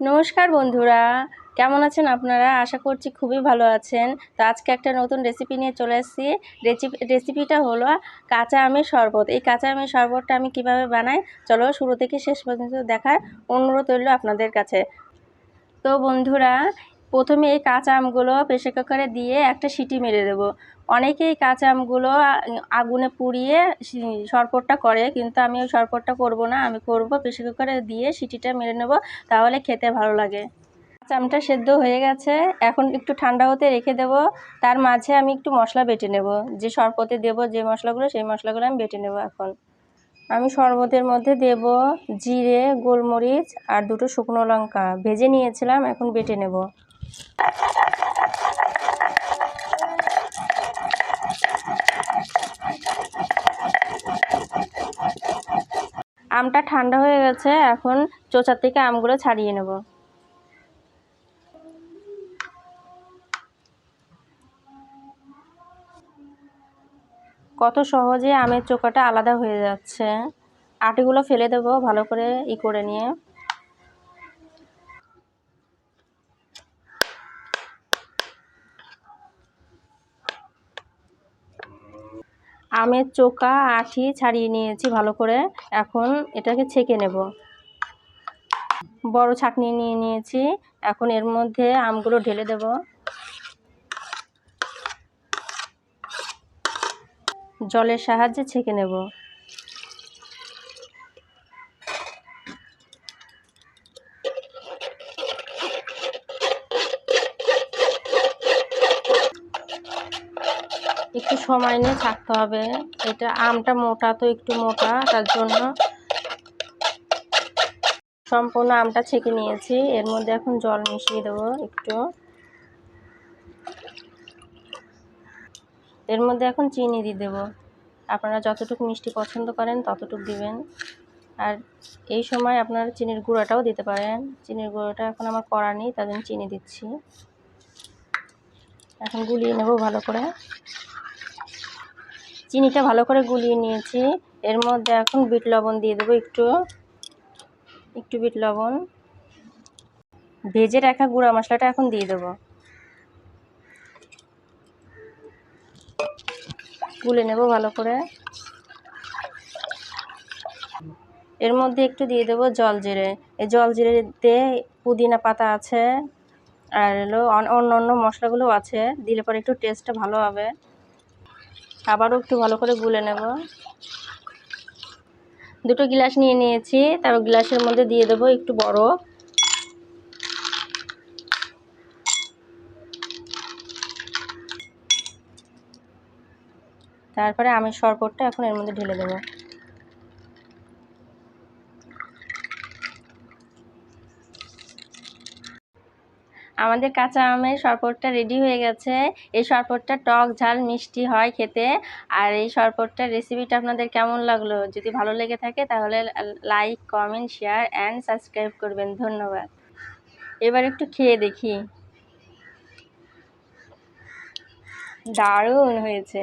নমস্কার বন্ধুরা। কেমন আছেন আপনারা? আশা করছি খুবই ভালো আছেন। তো আজকে একটা নতুন রেসিপি নিয়ে চলে এসেছি। রেসিপি রেসিপিটা হলো কাঁচা আমের শরবত। এই কাঁচা আমের শরবতটা আমি কীভাবে বানাই? চলো শুরু থেকে শেষ পর্যন্ত দেখার অনুরোধ রইল আপনাদের কাছে। তো বন্ধুরা প্রথমে এই কাঁচা আমগুলো প্রেশার কুকারে দিয়ে একটা সিটি মেরে দেবো। অনেকেই কাঁচা আমগুলো আগুনে পুড়িয়ে শরবতটা করে, কিন্তু আমি ওই শরবতটা করব না। আমি করব প্রেশার কুকারে দিয়ে সিটিটা মেরে নেব, তাহলে খেতে ভালো লাগে। কাঁচা আমটা সেদ্ধ হয়ে গেছে। এখন একটু ঠান্ডা হতে রেখে দেব। তার মাঝে আমি একটু মশলা বেটে নেব। যে শরবতে দেব যে মশলাগুলো, সেই মশলাগুলো আমি বেটে নেব এখন। আমি শরবতের মধ্যে দেব জিরে, গোলমরিচ আর দুটো শুকনো লঙ্কা। ভেজে নিয়েছিলাম, এখন বেটে নেব। আমটা ঠান্ডা হয়ে গেছে, এখন চোচার থেকে আমগুলো ছাড়িয়ে নেব। কত সহজে আমের চোকাটা আলাদা হয়ে যাচ্ছে। আটিগুলো ফেলে দেব ভালো করে ই করে নিয়ে। আমের চোকা আঠি ছাড়িয়ে নিয়েছি ভালো করে। এখন এটাকে ছেঁকে নেব। বড় ছাকনি নিয়ে নিয়েছি। এখন এর মধ্যে আমগুলো ঢেলে দেব। জলের সাহায্যে ছেঁকে নেব। একটু সময় নিয়ে থাকতে হবে। এটা আমটা মোটা তো একটু মোটা, তার জন্য সম্পূর্ণ আমটা ছেঁকে নিয়েছি। এর মধ্যে এখন জল মিশিয়ে দেবো একটু। এর মধ্যে এখন চিনি দিয়ে দেবো। আপনারা যতটুকু মিষ্টি পছন্দ করেন ততটুকু দিবেন। আর এই সময় আপনারা চিনির গুঁড়োটাও দিতে পারেন। চিনির গুঁড়োটা এখন আমার করা নেই, তার জন্য চিনি দিচ্ছি। এখন গুলিয়ে নেব ভালো করে। চিনিটা ভালো করে গুলিয়ে নিয়েছি। এর মধ্যে এখন বিট লবণ দিয়ে দেবো একটু। একটু বিট লবণ। ভেজে রাখা গুঁড়া মশলাটা এখন দিয়ে দেবো। গুলে নেব ভালো করে। এর মধ্যে একটু দিয়ে দেবো জল জিরে। এই জল জিরেতে পুদিনা পাতা আছে। আর হলো অন্য অন্য মশলাগুলো আছে। দিলে পরে একটু টেস্টটা ভালো হবে। আবারও একটু ভালো করে গুলে নেব। দুটো গ্লাস নিয়ে নিয়েছি। তারপর গ্লাসের মধ্যে দিয়ে দেবো একটু বড়। তারপরে আমের শরবতটা এখন এর মধ্যে ঢেলে দেবো। আমাদের কাঁচা আমের শরবতটা রেডি হয়ে গেছে। এই শরবতটা টক, ঝাল, মিষ্টি হয় খেতে। আর এই শরবতটার রেসিপিটা আপনাদের কেমন লাগল? যদি ভালো লেগে থাকে তাহলে like comment share and subscribe করবেন। ধন্যবাদ। এবার একটু খেয়ে দেখি। দারুণ হয়েছে।